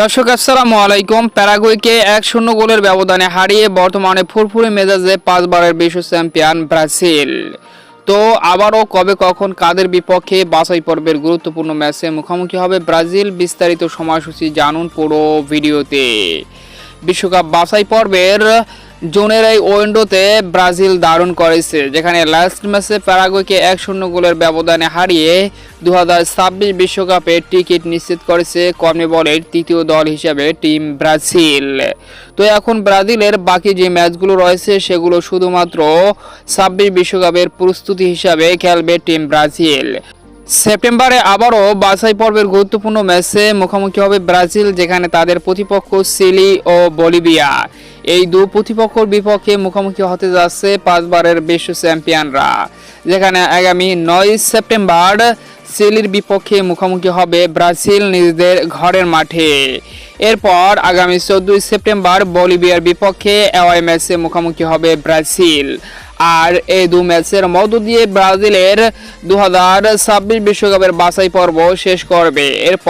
দর্শক, আসসালামু আলাইকুম। প্যারাগুইকে এক শূন্য গোলের ব্যবধানে হারিয়ে বর্তমানে ফুরফুরে মেজাজে পাঁচবারের বিশ্ব চ্যাম্পিয়ন ব্রাজিল। তো আবারও কবে কখন কাদের বিপক্ষে বাছাই পর্বের গুরুত্বপূর্ণ ম্যাচে মুখোমুখি হবে ব্রাজিল, বিস্তারিত সময়সূচি জানুন পুরো ভিডিওতে। বিশ্বকাপ বাছাই পর্বের জোনের এই ওয়েন্ডোতে ব্রাজিল দারুণ করেছে, যেখানে লাস্ট ম্যাচে প্যারাগুয়েকে এক শূন্য গোলের ব্যবধানে হারিয়ে দু বিশ্বকাপের টিকিট নিশ্চিত করেছে কর্মবলের তৃতীয় দল হিসেবে টিম ব্রাজিল। তো এখন ব্রাজিলের বাকি যে ম্যাচগুলো রয়েছে, সেগুলো শুধুমাত্র ছাব্বিশ বিশ্বকাপের প্রস্তুতি হিসাবে খেলবে টিম ব্রাজিল। সেপ্টেম্বরে আবারও বাছাই পর্বের গুরুত্বপূর্ণ ম্যাচে মুখোমুখি হবে ব্রাজিল, যেখানে তাদের প্রতিপক্ষ সিলি ও বলিভিয়া। এই দু প্রতিপক্ষর বিপক্ষে মুখোমুখি হতে যাচ্ছে পাঁচবারের বিশ্ব চ্যাম্পিয়নরা, যেখানে আগামী নয় সেপ্টেম্বর চিলির বিপক্ষে মুখোমুখি হবে ব্রাজিল নিজেদের ঘরের মাঠে। এরপর আগামী চোদ্দই সেপ্টেম্বর বলিভিয়ার বিপক্ষে অ্যাওয়াই ম্যাচে মুখোমুখি হবে ব্রাজিল। আর এই দু ম্যাচের মধ্য দিয়ে ব্রাজিলের দু বিশ্বকাপের বাছাই পর্ব শেষ করবে। এরপর